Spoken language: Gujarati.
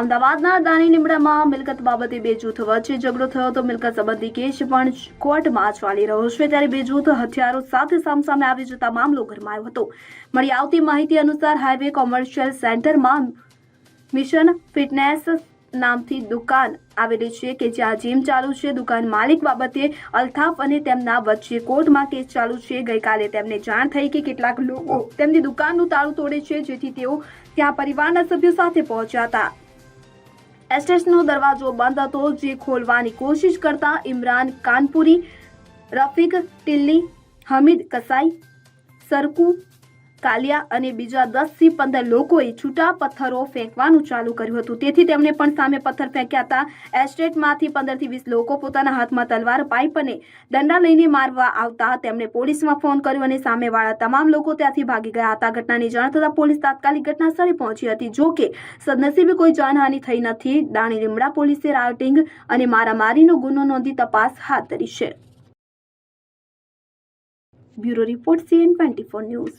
અમદાવાદના દાણી લીમડામાં મિલકત બાબતે બે જૂથ વચ્ચે ઝઘડો થયો તો મિલકત સંબંધી કેસ પણ કોર્ટમાં ચાલી રહ્યો છે. ત્યારે બે જૂથ હથિયારો સાથે સામસામે આવી જતા મામલો ગરમાયો હતો. મળી આવતી માહિતી અનુસાર હાઈવે કોમર્શિયલ સેન્ટરમાં મિશન ફિટનેસ નામથી દુકાન આવેલી છે કે જ્યાં જીમ ચાલુ છે. દુકાન માલિક બાબતે અલ્તાફ અને તેમના વચ્ચે કોર્ટમાં કેસ ચાલુ છે. ગઈકાલે તેમને જાણ થઈ કે કેટલાક લોકો તેમની દુકાનનું તાળું તોડે છે, જેથી તેઓ ત્યાં પરિવારના સભ્યો સાથે પહોંચ્યા હતા. એસ્ટેટનો દરવાજો બંધ હતો, જે ખોલવાની કોશિશ કરતા ઇમરાન કાનપુરી રફીક ટિલ્લી, હમીદ કસાઈ, સરકુ કાલિયા અને બીજા દસથી પંદર લોકોએ છૂટા પથ્થરો ફેંકવાનું ચાલુ કર્યું હતું. તેથી તેમણે પણ સામે પથ્થર ફેંક્યા હતા. એસ્ટેટમાંથી પંદરથી વીસ લોકો પોતાના હાથમાં તલવાર, પાઇપ અને દંડા લઈને મારવા આવતા તેમણે પોલીસમાં ફોન કર્યો અને સામેવાળા તમામ લોકો ત્યાંથી ભાગી ગયા હતા. ઘટનાની જાણ થતાં પોલીસ તાત્કાલિક ઘટના સ્થળે પહોંચી હતી. જો કે સદનસીબે કોઈ જાનહાનિ થઈ નથી. દાણી લીમડા પોલીસે રાયોટિંગ અને મારામારીનો ગુનો નોંધી તપાસ હાથ ધરી છે. Bureau report CN twenty four news.